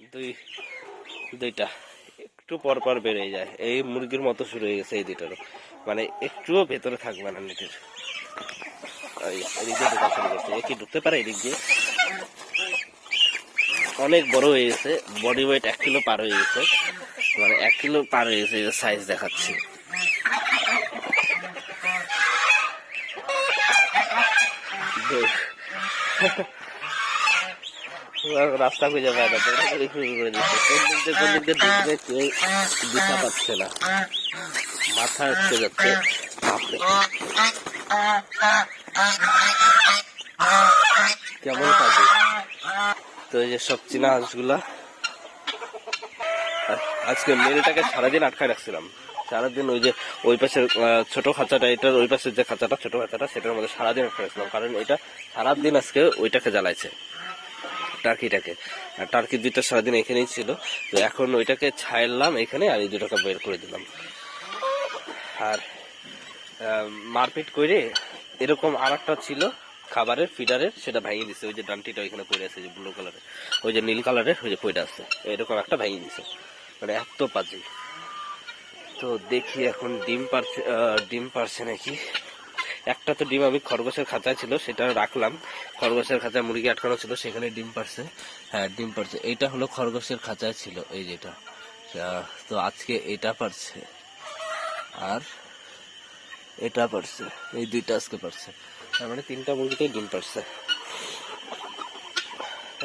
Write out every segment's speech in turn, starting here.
দুই, দুইটা। একটু পর পর বেড়ে যায়। এই মুরগির মতো শুরু হয়ে গেছে এই দুইটারও। মানে একটুও ভেতরে থাকবে না এ কি ঢুকতে পারে এদিক দিয়ে? অনেক বড় হয়ে গেছে। বডি ওয়েট এক কিলো পার হয়ে গেছে। মানে এক কিলো পার হয়ে গেছে সাইজ দেখাচ্ছি। দেখ। রাস্তা খুঁজে পায় না শুরু করে দিচ্ছে। কোন দিক দিয়ে, কোন দিক কেউ পাচ্ছে না। মাথা উঠতে যাচ্ছে। কেমন কাজে? তো এই যে সব চীনা হাঁসগুলা। আজকে মেয়েটাকে সারাদিন আটকায় রাখছিলাম। সারাদিন ওই যে, ওই পাশের ছোট খাঁচাটা, এটার ওই পাশের যে খাঁচাটা, ছোট খাঁচাটা, সেটার মধ্যে সারাদিন আটকায় রাখছিলাম। কারণ এটা সারাদিন আজকে ওইটাকে জ্বালাইছে। টার্কিটাকে আর টার্কি দুইটা সারাদিন এখানেই ছিল। তো এখন ওইটাকে ছাড়লাম এখানে আর এই দুটাকে বের করে দিলাম। আর মারপিট করে এরকম আর ছিল খাবারের ফিডারের সেটা ভেঙে দিছে। ওই যে ডান্টিটা ওইখানে পড়ে আছে যে ব্লু কালারের ওই যে নীল কালারের ওই যে পড়ে আছে। এরকম একটা ভেঙে দিছে। মানে এত পাজি। তো দেখি এখন ডিম পারছে ডিম পারছে নাকি? একটা তো ডিম আমি খরগোশের খাঁচায় ছিল, সেটা রাখলাম। খরগোশের খাঁচায় মুরগি আটকানো ছিল, সেখানে ডিম পারছে হ্যাঁ ডিম পারছে এইটা হলো খরগোশের খাঁচায় ছিল, এই যেটা। তো আজকে এটা পারছে আর এটা পারছে এই দুইটা আজকে পারছে তার মানে তিনটা মুরগিতে ডিম পারছে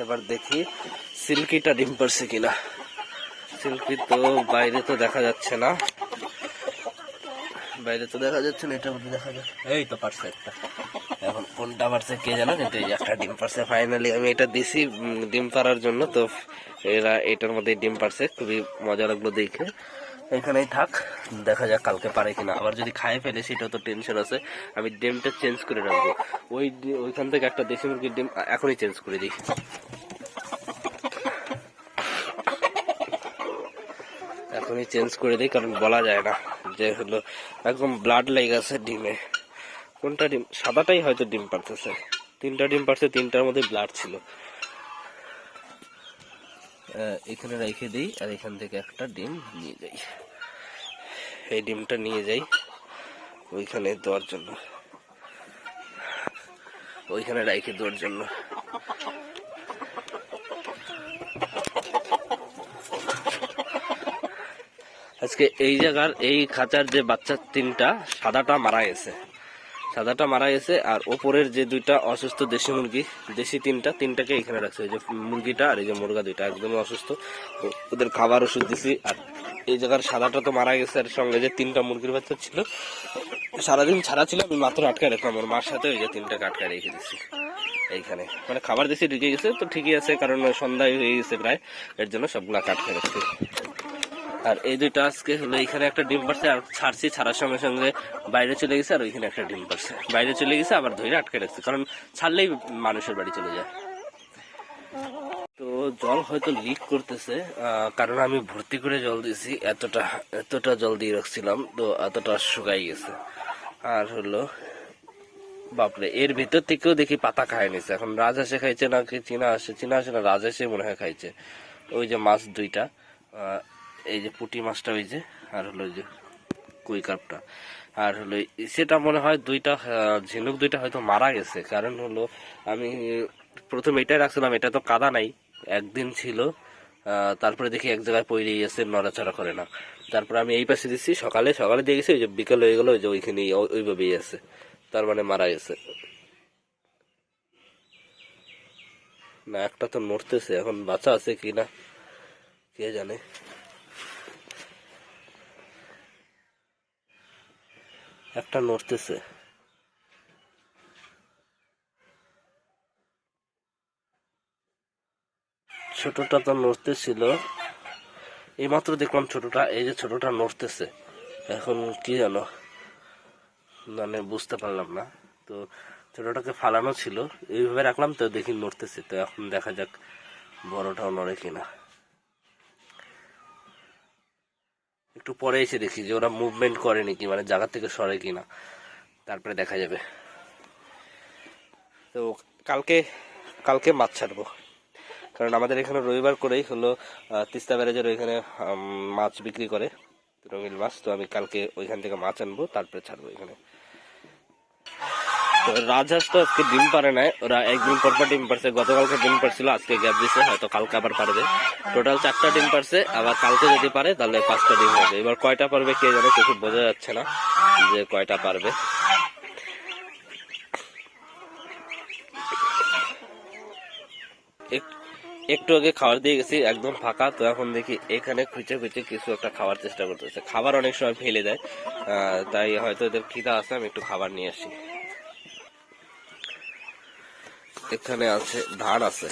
এবার দেখি সিল্কিটা ডিম পারছে কিনা। সিল্কি তো বাইরে তো দেখা যাচ্ছে না। বাইরে তো দেখা যাচ্ছে না, এটা মধ্যে দেখা যাচ্ছে এই তো পারছে একটা। এখন কোনটা পারছে কে জানো, কিন্তু এই একটা ডিম পারছে। ফাইনালি আমি এটা দিছি ডিম পারার জন্য, তো এরা এটার মধ্যে ডিম পারছে খুবই মজা লাগল দেখে। এখানেই থাক, দেখা যাক কালকে পারে কিনা। আবার যদি খায় ফেলে সেটা তো টেনশন আছে। আমি ডিমটা চেঞ্জ করে রাখব। ওই ওইখান থেকে একটা দেশি মুরগির ডিম এখনই চেঞ্জ করে দিই। এখনই চেঞ্জ করে দিই, কারণ বলা যায় না। যে হলো একদম ব্লাড লেগে আছে ডিমে। কোনটা ডিম? সাদাটাই হয়তো ডিম পারতেছে। তিনটা ডিম পারছে, তিনটার মধ্যে ব্লাড ছিল। এখানে রেখে দিই আর এখান থেকে একটা ডিম নিয়ে যাই। এই ডিমটা নিয়ে যাই ওইখানে দেওয়ার জন্য। ওইখানে রেখে দেওয়ার জন্য। আজকে এই জায়গার এই খাঁচার যে বাচ্চা তিনটা, সাদাটা মারা গেছে। সাদাটা মারা গেছে আর ওপরের যে দুইটা অসুস্থ দেশি মুরগি, দেশি তিনটা, তিনটাকে এখানে রাখছে। যে মুরগিটা আর এই যে মুরগা দুইটা একদমই অসুস্থ। ওদের খাবার ওষুধ দিছি আর এই জায়গার সাদাটা তো মারা গেছে আর সঙ্গে যে তিনটা মুরগির বাচ্চা ছিল, সারাদিন ছাড়া ছিল, আমি মাত্র আটকায় রাখলাম। ওর মার সাথে ওই যে তিনটাকে আটকায় রেখে দিছি এইখানে। মানে খাবার দিছি, ঢুকে গেছে, তো ঠিকই আছে, কারণ সন্ধ্যায় হয়ে গেছে প্রায়। এর জন্য সবগুলা আটকে রাখছি আর এই দুইটা আজকে হলো, এখানে একটা ডিম পারছে আর ছাড়ছি, ছাড়ার সঙ্গে সঙ্গে বাইরে চলে গেছে আর ওইখানে একটা ডিম পারছে বাইরে চলে গেছে, আবার ধরে আটকে রাখছে, কারণ ছাড়লেই মানুষের বাড়ি চলে যায়। তো জল হয়তো লিক করতেছে কারণ আমি ভর্তি করে জল দিয়েছি, এতটা এতটা জল দিয়ে রাখছিলাম, তো এতটা শুকাই গেছে। আর হলো, বাপরে, এর ভিতর থেকেও দেখি পাতা খায় নিছে। এখন রাজহাঁসে খাইছে নাকি চীনা আসে চীনা আসে না রাজহাঁসে মনে হয় খাইছে। ওই যে মাছ দুইটা এই যে পুটি মাছটা ওই যে, আর হলো যে কুই কাপটা আর হলো সেটা মনে হয় দুইটা ঝিনুক দুইটা হয়তো মারা গেছে। কারণ হলো আমি প্রথম এটাই রাখছিলাম, এটা তো কাদা নাই, একদিন ছিল তারপরে দেখি এক জায়গায় পড়ে গেছে, নড়াচড়া করে না। তারপরে আমি এই পাশে দিচ্ছি, সকালে সকালে দিয়ে গেছি, ওই যে বিকেল হয়ে গেলো, ওই যে ওইখানেই ও- ওইভাবেই আছে। তার মানে মারা গেছে। না, একটা তো নড়তেছে, এখন বাচ্চা আছে কি না কে জানে। একটা নড়তেছে। ছোটটা তো নড়তেছিল। এইমাত্র দেখলাম ছোটটা, এই যে ছোটটা নড়তেছে। এখন কি জানো? মানে বুঝতে পারলাম না। তো ছোটটাকে ফালানো ছিল। এইভাবে রাখলাম তো দেখি নড়তেছে। তো এখন দেখা যাক বড়টাও নড়ে কিনা। একটু পরে এসে দেখি যে ওরা মুভমেন্ট করে নাকি মানে জায়গা থেকে সরে কিনা। তারপরে দেখা যাবে। তো কালকে কালকে মাছ ছাড়বো। কারণ আমাদের এখানে রবিবার করেই হলো তিস্তা ব্যারেজের ওইখানে মাছ বিক্রি করে রঙিল মাছ। তো আমি কালকে ওইখান থেকে মাছ আনব, তারপরে ছাড়বো এখানে। রাজহাঁস তো আজকে ডিম পারে নাই। ওরা একদিন পর পর ডিম পারছে, গতকালকে ডিম পারছিল, আজকে গ্যাপ দিছে, হয়তো কালকে আবার পারবে। টোটাল চারটা ডিম পারছে, আবার কালকে যদি পারে, তাহলে পাঁচটা ডিম হবে। এবার কয়টা পারবে কে জানে, কিছু বোঝা যাচ্ছে না যে কয়টা পারবে। এক- একটু আগে খাবার দিয়ে গেছি, একদম ফাঁকা, তো এখন দেখি এখানে খুঁজে খুঁজে কিছু একটা খাওয়ার চেষ্টা করতেছে। খাবার অনেক সময় ফেলে দেয় তাই হয়তো এদের খিদা আছে, আমি একটু খাবার নিয়ে আসি। এখানে আছে ধান আছে।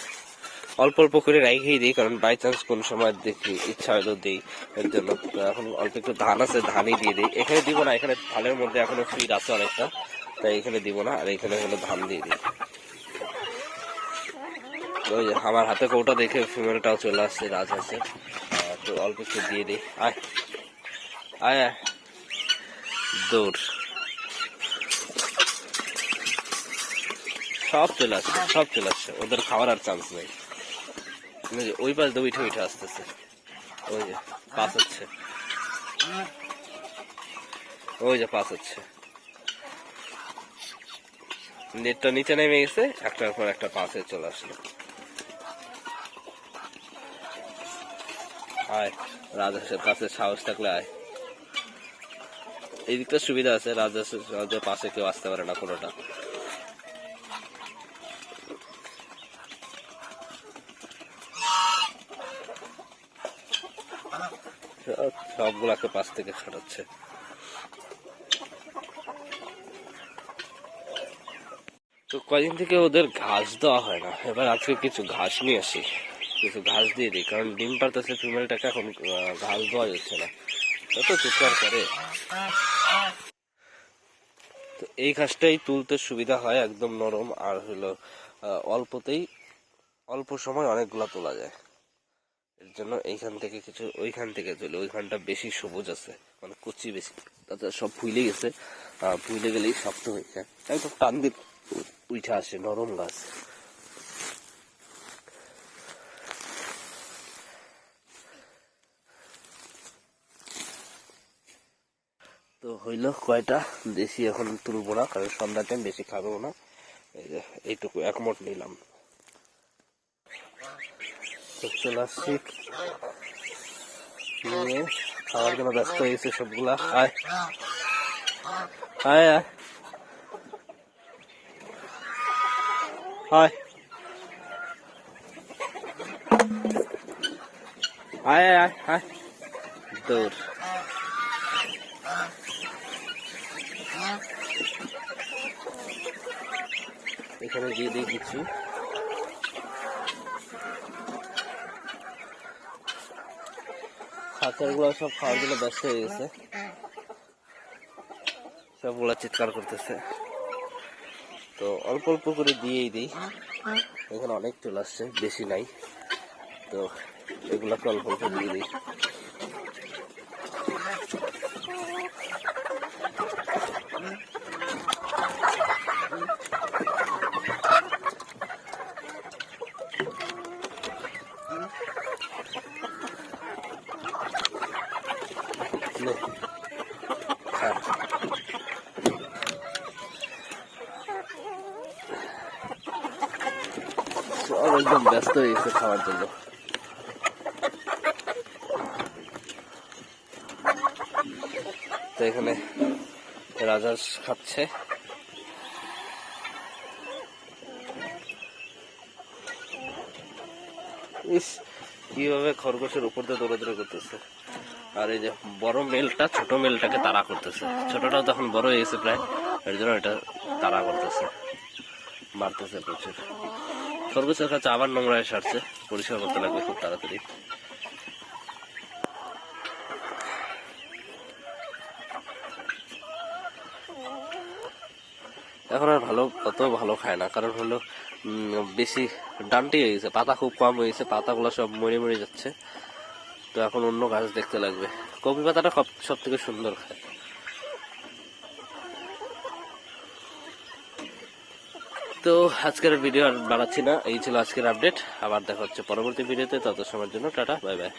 অল্প অল্প করে রাইখেই দিই, কারণ বাই চান্স কোন সময় দেখি, ইচ্ছা হয়তো দিই এর জন্য। এখন অল্প একটু ধান আছে, ধানই দিয়ে দিই। এখানে দিব না, এখানে ধানের মধ্যে এখনও ফিড আছে অনেকটা, তাই এখানে দিব না, আর এখানে হলো ধান দিয়ে দিই। ওই যে আমার হাতে কৌটা দেখে ফিমেলটাও চলে আসছে, রাজ আছে। তো অল্প একটু দিয়ে দিই। আয় আয়। দৌড়। সব চলে আসছে, সব চলে আসছে। ওদের খাওয়ার আর চান্স নেই। ওই পাশ দিয়ে উঠে উঠে আসতেছে। ওই যে পাস হচ্ছে। ওই যে পাস হচ্ছে। নেটটা নিচে নেমে গেছে, একটার পর একটা পাশে চলে আসলো। আয় রাজহাঁসের কাছে সাহস থাকলে আয়। এই দিকটা সুবিধা আছে রাজহাঁসের রাজের পাশে কেউ আসতে পারে না কোনোটা সব- সবগুলাকে পাশ থেকে সরাচ্ছে তো কদিন থেকে ওদের ঘাস দেওয়া হয় না। এবার আজকে কিছু ঘাস নিয়ে আসি। কিছু ঘাস দিয়ে দিই, কারণ ডিম পারতেছে ফিমেলটাকে এখন ঘাস দেওয়া যাচ্ছে না। তত চিৎকার করে। তো এই ঘাসটাই তুলতে সুবিধা হয়, একদম নরম। আর হলো অল্পতেই, অল্প সময় অনেকগুলা তোলা যায়। এর জন্য এইখান থেকে কিছু, ওইখান থেকে তুলে ওইখানটা বেশি সবুজ আছে মানে কুচি বেশি। তাতে সব ফুলে গেছে। ফুলে গেলেই শক্ত হয়ে যায়। একদম টান দিয়ে উঠে আসে, নরম গাছ। তো হইল কয়টা? দেশি এখন তুলবো না, কারণ সন্ধ্যা টাইম বেশি খাবেও না। এইটুকু এক মোট নিলাম। তো চলে আসছি। খাওয়ার জন্য ব্যস্ত হয়েছে সবগুলা। আয়। আয় আয়। আয়। আয় আয় আয় দৌড়। এখানে গিয়ে দিই খাঁচারগুলো সব খাওয়ার জন্য ব্যস্ত হয়ে গেছে। সবগুলা চিৎকার করতেছে। তো অল্প অল্প করে দিয়েই দিই। এখানে অনেক চলে আসছে, বেশি নাই। তো এগুলোকে অল্প অল্প দিয়ে দিই। সব একদম ব্যস্ত হয়ে গেছে খাওয়ার জন্য। তো এখানে রাজাস খাচ্ছে। ইস, কীভাবে খরগোশের উপর দিয়ে দৌড়াদৌড়ি করতেছে? আর এই যে বড় মেলটা, ছোট মেলটাকে তাড়া করতেছে। ছোটটাও তখন বড় হয়ে গেছে প্রায়, এর জন্য এটা তাড়া করতেছে। মারতেছে প্রচুর। খরগোশের কাছে আবার নোংরায় সারছে। পরিষ্কার করতে লাগবে খুব তাড়াতাড়ি। এখন আর ভালো, অত ভালো খায় না। কারণ হলো বেশি ডান্টি হয়ে গেছে, পাতা খুব কম হয়ে গেছে, পাতাগুলো সব মরে মরে যাচ্ছে। তো এখন অন্য গাছ দেখতে লাগবে। কপি পাতাটা সব সব থেকে সুন্দর খায় তো আজকের ভিডিও আর বাড়াচ্ছি না, এই ছিল আজকের আপডেট। আবার দেখা হচ্ছে পরবর্তী ভিডিওতে তত সময়ের জন্য টাটা, বাই বাই।